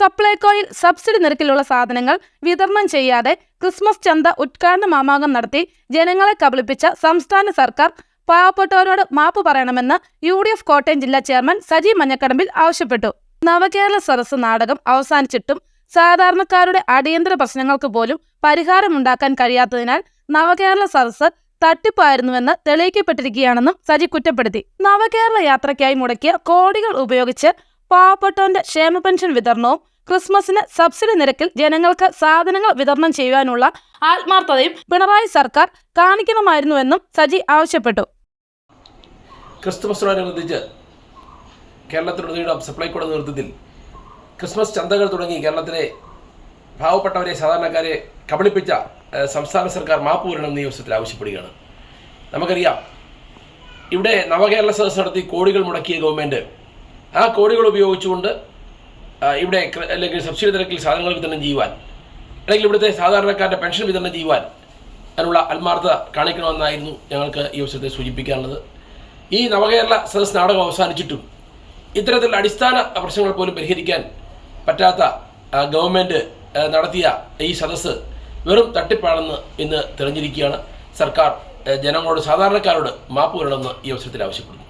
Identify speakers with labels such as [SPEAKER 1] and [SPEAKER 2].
[SPEAKER 1] സപ്ലൈകോയിൽ subsidy നിരക്കിലുള്ള സാധനങ്ങൾ വിതരണം ചെയ്യാതെ ക്രിസ്മസ് ചന്ത ഉദ്ഘാടന മാമാങ്കം നടത്തി ജനങ്ങളെ കബളിപ്പിച്ച സംസ്ഥാന സർക്കാർ പാവപ്പെട്ടവരോട് മാപ്പ് പറയണമെന്ന് യു ഡി എഫ് കോട്ടയം ജില്ലാ ചെയർമാൻ സജി മഞ്ഞക്കടമ്പിൽ ആവശ്യപ്പെട്ടു. നവകേരള സദസ് നാടകം അവസാനിച്ചിട്ടും സാധാരണക്കാരുടെ അടിയന്തര പ്രശ്നങ്ങൾക്ക് പോലും പരിഹാരമുണ്ടാക്കാൻ കഴിയാത്തതിനാൽ നവകേരള സദസ് തട്ടിപ്പായിരുന്നുവെന്ന് തെളിയിക്കപ്പെട്ടിരിക്കുകയാണെന്നും സജി കുറ്റപ്പെടുത്തി. നവകേരള യാത്രയ്ക്കായി മുടക്കിയ കോടികൾ ഉപയോഗിച്ച് പാവപ്പെട്ടവന്റെ ക്ഷേമ പെൻഷൻ വിതരണവും ക്രിസ്മസിന് സബ്സിഡി നിരക്കിൽ ജനങ്ങൾക്ക് സാധനങ്ങൾ വിതരണം ചെയ്യുവാനുള്ള ആത്മാർത്ഥതയും പിണറായി സർക്കാർ കാണിക്കണമായിരുന്നുവെന്നും സജി ആവശ്യപ്പെട്ടു.
[SPEAKER 2] ക്രിസ്തുമസിനോടനുബന്ധിച്ച് കേരളത്തിലുടനീളം സപ്ലൈകോയുടെ നേതൃത്വത്തിൽ ക്രിസ്മസ് ചന്തകൾ തുടങ്ങി കേരളത്തിലെ പാവപ്പെട്ടവരെ സാധാരണക്കാരെ കബളിപ്പിച്ച സംസ്ഥാന സർക്കാർ മാപ്പ് വരണം അവസരത്തിൽ ആവശ്യപ്പെടുകയാണ്. നമുക്കറിയാം ഇവിടെ നവകേരള സദസ് നടത്തി കോടികൾ മുടക്കിയ ഗവൺമെന്റ് ആ കോടികൾ ഉപയോഗിച്ചുകൊണ്ട് ഇവിടെ അല്ലെങ്കിൽ സബ്സിഡി നിരക്കിൽ സാധനങ്ങൾ വിതരണം ചെയ്യുവാൻ അല്ലെങ്കിൽ ഇവിടുത്തെ സാധാരണക്കാരുടെ പെൻഷൻ വിതരണം ചെയ്യുവാൻ അതിനുള്ള ആത്മാർത്ഥത കാണിക്കണമെന്നായിരുന്നു ഞങ്ങൾക്ക് ഈ അവസരത്തെ സൂചിപ്പിക്കാനുള്ളത്. ഈ നവകേരള സദസ് നാടകം അവസാനിച്ചിട്ടും ഇത്തരത്തിലുള്ള അടിസ്ഥാന പ്രശ്നങ്ങൾ പോലും പരിഹരിക്കാൻ പറ്റാത്ത ഗവൺമെന്റ് നടത്തിയ ഈ സദസ്സ് വെറും തട്ടിപ്പാണെന്ന് ഇന്ന് തെളിഞ്ഞിരിക്കുകയാണ്. സർക്കാർ ജനങ്ങളോട് സാധാരണക്കാരോട് മാപ്പ് വരണമെന്ന് ഈ അവസരത്തിൽ ആവശ്യപ്പെടുന്നു.